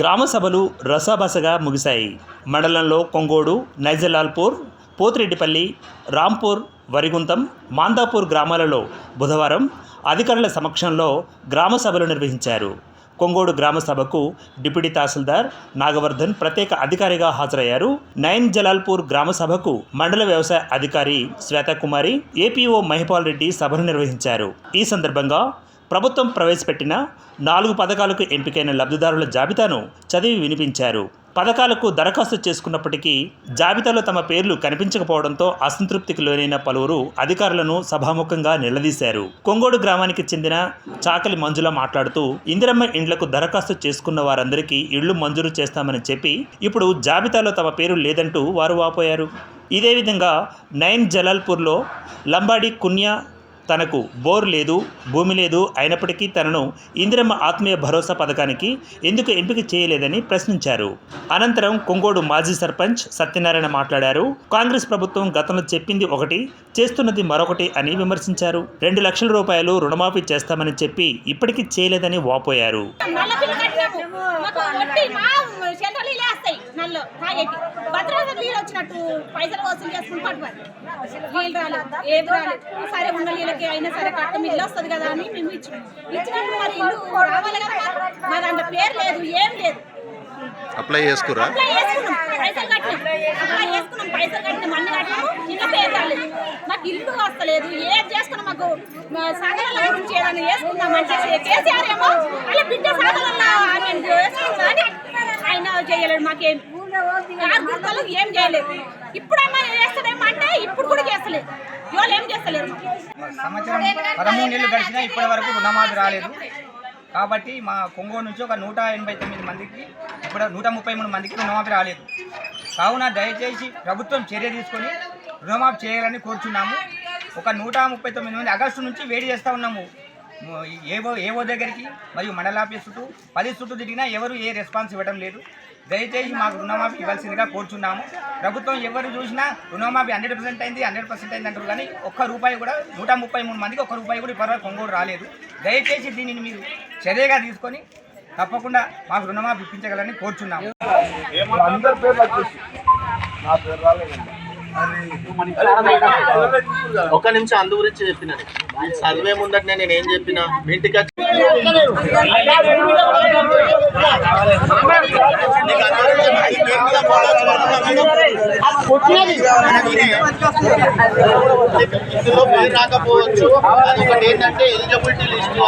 గ్రామ సభలు రసాబసగా ముగిశాయి. మండలంలో కొంగోడు నైజలాల్పూర్ పోతిరెడ్డిపల్లి రాంపూర్ వరిగుంతం మాందాపూర్ గ్రామాలలో బుధవారం అధికారుల సమక్షంలో గ్రామ సభలు నిర్వహించారు. కొంగోడు గ్రామ సభకు డిప్యూటీ తహసీల్దార్ నాగవర్ధన్ ప్రత్యేక అధికారిగా హాజరయ్యారు. నైన్ జలాల్పూర్ గ్రామ సభకు మండల వ్యవసాయ అధికారి శ్వేతకుమారి ఏపీఓ మహిపాల్ రెడ్డి సభను నిర్వహించారు. ఈ సందర్భంగా ప్రభుత్వం ప్రవేశపెట్టిన నాలుగు పథకాలకు ఎంపికైన లబ్ధిదారుల జాబితాను చదివి వినిపించారు. పథకాలకు దరఖాస్తు చేసుకున్నప్పటికీ జాబితాలో తమ పేర్లు కనిపించకపోవడంతో అసంతృప్తికి లోనైన పలువురు అధికారులను సభాముఖంగా నిలదీశారు. కొంగోడు గ్రామానికి చెందిన చాకలి మంజుల మాట్లాడుతూ ఇందిరమ్మ ఇండ్లకు దరఖాస్తు చేసుకున్న వారందరికీ ఇళ్ళు మంజూరు చేస్తామని చెప్పి ఇప్పుడు జాబితాలో తమ పేరు లేదంటూ వారు వాపోయారు. ఇదే విధంగా నైన్ జలాల్పూర్లో లంబాడి కున్యా తనకు బోర్ లేదు భూమి లేదు అయినప్పటికీ తనను ఇందిరమ్మ ఆత్మీయ భరోసా పథకానికి ఎందుకు ఎంపిక చేయలేదని ప్రశ్నించారు. అనంతరం కొంగోడు మాజీ సర్పంచ్ సత్యనారాయణ మాట్లాడారు. కాంగ్రెస్ ప్రభుత్వం గతంలో చెప్పింది ఒకటి చేస్తున్నది మరొకటి అని విమర్శించారు. రెండు లక్షల రూపాయలు రుణమాఫీ చేస్తామని చెప్పి ఇప్పటికీ చేయలేదని వాపోయారు నల్ల బిల్లు కట్టినాము మాకు వడ్డీ మా సెంట్రల్ నీళ్ళే నల్ల తాగేటి. భద్రాద్రి నీళ్ళు వచ్చినట్టు పైసలు వసూలు చేసుకుని పట్టుబడి నీళ్ళు రాలేదు. ఏది రాలేదు. సరే ఉన్న నీళ్ళకి అయినా సరే కట్టం ఇల్లు వస్తుంది కదా అని మేము ఇచ్చినాం. ఇచ్చినప్పుడు మరి ఇల్లు రావాలి కదా. మా దాంట్లో పేరు లేదు ఏం లేదు. అప్లై చేసుకురా? అప్లై చేసుకున్నాం. పైసలు కట్టినాం. అప్లై చేసుకున్నాం. పైసలు కట్టినాం. అన్ని కట్టినాము ఇంకా పేరు రాలేదు. మాకు ఇల్లు వస్తలేదు. ఏం చేసుకున్నాం మాకు? సాగరాల గురించి ఏదైనా చేసుకుందాం అంటే కేసీఆర్ ఏమో అలా బిడ్డ ఆయన చేయలేడు మాకేం ఆరు ఏం చేయలేదు. ఇప్పుడన్నా చేస్తాడేమో అంటే ఇప్పుడు కూడా చేస్తలేదు. ఇవాళ ఏం చేస్తలేరు సంవత్సరం పదమూడు నెలలు గడిచినా ఇప్పటి వరకు రుణమాఫీ రాలేదు. కాబట్టి మా కొంగోడు నుంచి ఒక నూట ఎనభై తొమ్మిది మందికి ఇప్పుడు నూట ముప్పై మూడు మందికి రుణమాఫీ రాలేదు. కావున దయచేసి ప్రభుత్వం చర్య తీసుకొని రుణమాఫీ చేయాలని కోరుచున్నాము. ఒక నూట ముప్పై తొమ్మిది మంది ఆగస్టు నుంచి వేడి చేస్తూ ఉన్నాము. ఏవో ఏవో దగ్గరికి మరియు మండల చుట్టూ పది చుట్టూ తిరిగినా ఎవరు ఏ రెస్పాన్స్ ఇవ్వడం లేదు. దయచేసి మాకు రుణమాఫీ ఇవ్వాల్సిందిగా కోరుచున్నాము. ప్రభుత్వం ఎవరు చూసినా రుణమాఫీ హండ్రెడ్ పర్సెంట్ అయింది హండ్రెడ్ పర్సెంట్ అయింది అంటారు కానీ ఒక్క రూపాయి కూడా నూట ముప్పై మూడు మందికి ఒక్క రూపాయి కూడా ఇప్పటివరకు కొనుగోలు రాలేదు. దయచేసి దీనిని మీరు చర్యగా తీసుకొని తప్పకుండా మాకు రుణమాఫీ ఇప్పించగలని కోరుచున్నాము. అందరి నా పేరు రాలేదండి. ఒక నిమిషం అందు గురించి చెప్పిన చదివే ముందట నేను ఏం చెప్పిన? ఇంటికి వచ్చి ఇందులో పేరు రాకపోవచ్చు. అది ఒకటి ఏంటంటే ఎలిజిబిలిటీ లిస్ట్